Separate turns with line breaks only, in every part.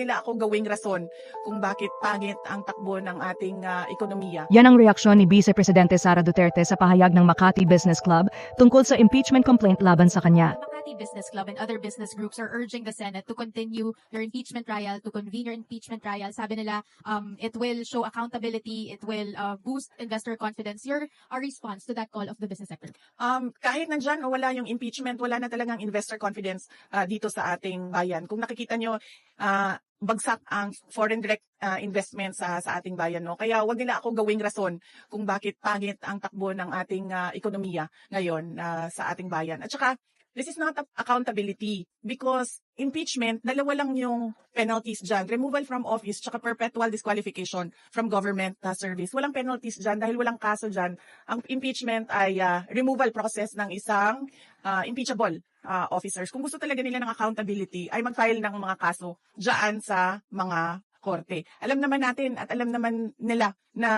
nila ako gawing rason kung bakit pangit ang takbo ng ating ah, ekonomiya.
Yan ang reaksyon ni Vice Presidente Sara Duterte sa pahayag ng Makati Business Club tungkol sa impeachment complaint laban sa kanya.
Makati Business Club and other business groups are urging the Senate to continue their impeachment trial, to convene their impeachment trial. Sabi nila, um, it will show accountability, it will uh, boost investor confidence. Your uh, response to that call of the business sector?
Um, kahit nandyan o wala yung impeachment, wala na talagang investor confidence ah, dito sa ating bayan. Kung nakikita nyo, ah, bagsak ang foreign direct ah, investment sa sa ating bayan no? Kaya wag nila ako gawing rason kung bakit pangit ang takbo ng ating ah, ekonomiya ngayon ah, sa ating bayan. At saka this is not accountability because impeachment dalawa lang yung penalties diyan removal from office tsaka perpetual disqualification from government ah, service. Walang penalties diyan dahil walang kaso diyan ang impeachment ay ah, removal process ng isang ah, impeachable ah, officers. Kung gusto talaga nila ng accountability, ay mag-file ng mga kaso dyan sa mga korte. Alam naman natin at alam naman nila na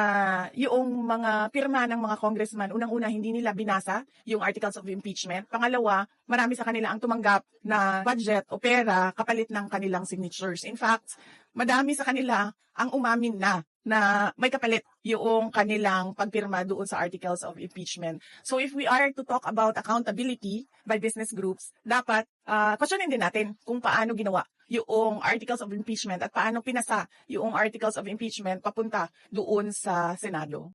yung mga pirma ng mga congressman, unang-una hindi nila binasa yung articles of impeachment. Pangalawa, marami sa kanila ang tumanggap na budget o pera kapalit ng kanilang signatures. In fact, madami sa kanila ang umamin na na may kapalit yung kanilang pagpirma doon sa articles of impeachment. So if we are to talk about accountability by business groups, dapat uh, questionin din natin kung paano ginawa yung articles of impeachment at paano pinasa yung articles of impeachment papunta doon sa Senado.